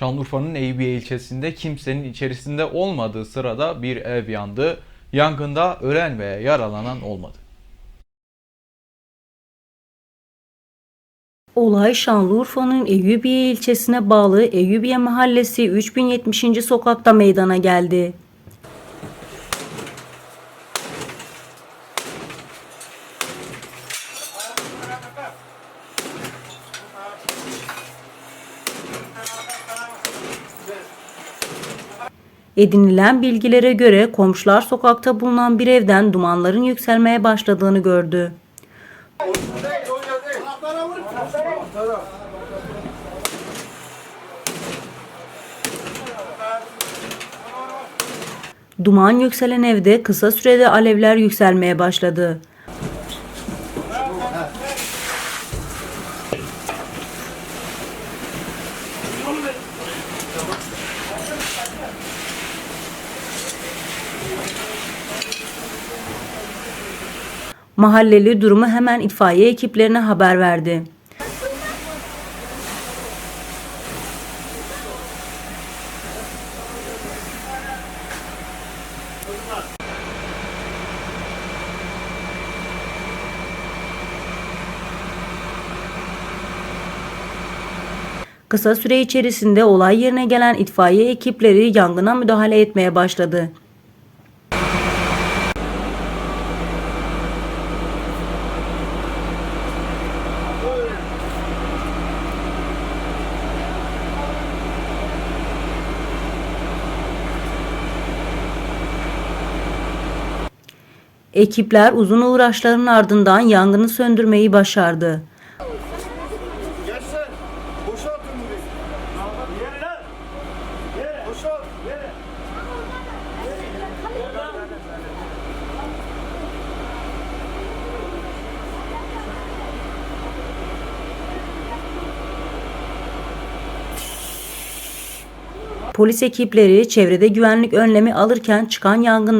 Şanlıurfa'nın Eyüpiye ilçesinde kimsenin içerisinde olmadığı sırada bir ev yandı. Yangında ölen veya yaralanan olmadı. Olay Şanlıurfa'nın Eyyubiye ilçesine bağlı Eyyubiye Mahallesi 3070. sokakta meydana geldi. Edinilen bilgilere göre komşular sokakta bulunan bir evden dumanların yükselmeye başladığını gördü. Duman yükselen evde kısa sürede alevler yükselmeye başladı. Mahalleli durumu hemen itfaiye ekiplerine haber verdi. Kısa süre içerisinde olay yerine gelen itfaiye ekipleri yangına müdahale etmeye başladı. Ekipler uzun uğraşların ardından yangını söndürmeyi başardı. Polis ekipleri çevrede güvenlik önlemi alırken çıkan yangından